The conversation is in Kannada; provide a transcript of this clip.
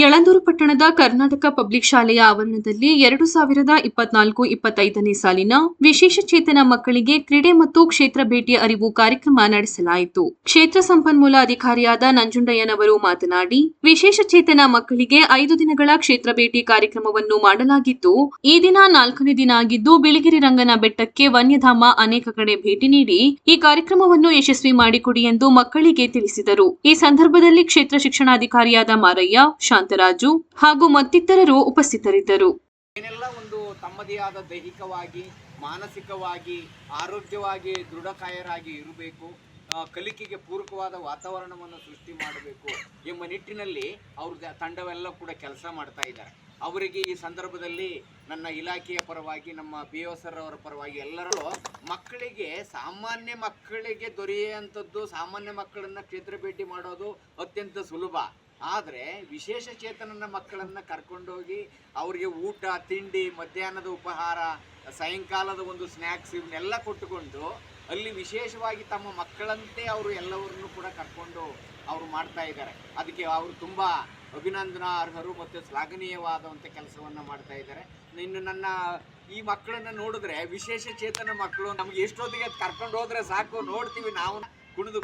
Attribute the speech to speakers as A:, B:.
A: ಯಳಂದೂರು ಪಟ್ಟಣದ ಕರ್ನಾಟಕ ಪಬ್ಲಿಕ್ ಶಾಲೆಯ ಆವರಣದಲ್ಲಿ ಎರಡು ಸಾವಿರದ ಇಪ್ಪತ್ನಾಲ್ಕು ಇಪ್ಪತ್ತೈದನೇ ಸಾಲಿನ ವಿಶೇಷ ಚೇತನ ಮಕ್ಕಳಿಗೆ ಕ್ರೀಡೆ ಮತ್ತು ಕ್ಷೇತ್ರ ಭೇಟಿಯ ಅರಿವು ಕಾರ್ಯಕ್ರಮ ನಡೆಸಲಾಯಿತು. ಕ್ಷೇತ್ರ ಸಂಪನ್ಮೂಲ ಅಧಿಕಾರಿಯಾದ ನಂಜುಂಡಯ್ಯನವರು ಮಾತನಾಡಿ, ವಿಶೇಷ ಚೇತನ ಮಕ್ಕಳಿಗೆ ಐದು ದಿನಗಳ ಕ್ಷೇತ್ರ ಭೇಟಿ ಕಾರ್ಯಕ್ರಮವನ್ನು ಮಾಡಲಾಗಿದ್ದು, ಈ ದಿನ ನಾಲ್ಕನೇ ದಿನ ಆಗಿದ್ದು ಬಿಳಿಗಿರಿ ರಂಗನ ಬೆಟ್ಟಕ್ಕೆ ವನ್ಯಧಾಮ ಅನೇಕ ಕಡೆ ಭೇಟಿ ನೀಡಿ, ಈ ಕಾರ್ಯಕ್ರಮವನ್ನು ಯಶಸ್ವಿ ಮಾಡಿಕೊಡಿ ಎಂದು ಮಕ್ಕಳಿಗೆ ತಿಳಿಸಿದರು. ಈ ಸಂದರ್ಭದಲ್ಲಿ ಕ್ಷೇತ್ರ ಶಿಕ್ಷಣಾಧಿಕಾರಿಯಾದ ಮಾರಯ್ಯ ಶಾಂತರಾಜು ಹಾಗೂ ಮತ್ತಿತರರು ಉಪಸ್ಥಿತರಿದ್ದರು.
B: ಏನೆಲ್ಲ ಒಂದು ತಮ್ಮದೇ ಆದ ದೈಹಿಕವಾಗಿ, ಮಾನಸಿಕವಾಗಿ, ಆರೋಗ್ಯವಾಗಿ ದೃಢಕಾಯರಾಗಿ ಇರಬೇಕು ಕಲಿಕೆಗೆ ಪೂರಕವಾದ ವಾತಾವರಣವನ್ನು ಸೃಷ್ಟಿ ಮಾಡಬೇಕು ಎಂಬ ನಿಟ್ಟಿನಲ್ಲಿ ಅವ್ರ ತಂಡವೆಲ್ಲ ಕೂಡ ಕೆಲಸ ಮಾಡ್ತಾ ಇದ್ದಾರೆ. ಅವರಿಗೆ ಈ ಸಂದರ್ಭದಲ್ಲಿ ನನ್ನ ಇಲಾಖೆಯ ಪರವಾಗಿ, ನಮ್ಮ ಬಿ ಸರ್ ಅವರ ಪರವಾಗಿ ಎಲ್ಲರೂ ಮಕ್ಕಳಿಗೆ, ಸಾಮಾನ್ಯ ಮಕ್ಕಳಿಗೆ ದೊರೆಯುವಂಥದ್ದು ಸಾಮಾನ್ಯ ಮಕ್ಕಳನ್ನು ಕ್ಷೇತ್ರ ಭೇಟಿ ಮಾಡೋದು ಅತ್ಯಂತ ಸುಲಭ. ಆದರೆ ವಿಶೇಷ ಚೇತನನ ಮಕ್ಕಳನ್ನು ಕರ್ಕೊಂಡೋಗಿ ಅವರಿಗೆ ಊಟ, ತಿಂಡಿ, ಮಧ್ಯಾಹ್ನದ ಉಪಹಾರ, ಸಾಯಂಕಾಲದ ಒಂದು ಸ್ನ್ಯಾಕ್ಸ್ ಇವನ್ನೆಲ್ಲ ಕೊಟ್ಟುಕೊಂಡು ಅಲ್ಲಿ ವಿಶೇಷವಾಗಿ ತಮ್ಮ ಮಕ್ಕಳಂತೆ ಅವರು ಎಲ್ಲವರನ್ನು ಕೂಡ ಕರ್ಕೊಂಡು ಅವರು ಮಾಡ್ತಾ ಇದ್ದಾರೆ. ಅದಕ್ಕೆ ಅವರು ತುಂಬ ಅಭಿನಂದನಾರ್ಹರು ಮತ್ತು ಶ್ಲಾಘನೀಯವಾದಂಥ ಕೆಲಸವನ್ನು ಮಾಡ್ತಾ ಇದ್ದಾರೆ. ಇನ್ನು ನನ್ನ ಈ ಮಕ್ಕಳನ್ನು ನೋಡಿದ್ರೆ ವಿಶೇಷ ಚೇತನ ಮಕ್ಕಳು ನಮಗೆ ಎಷ್ಟೊತ್ತಿಗೆ ಕರ್ಕೊಂಡು ಹೋದ್ರೆ ಸಾಕು, ನೋಡ್ತೀವಿ ನಾವು ಕುಣಿದು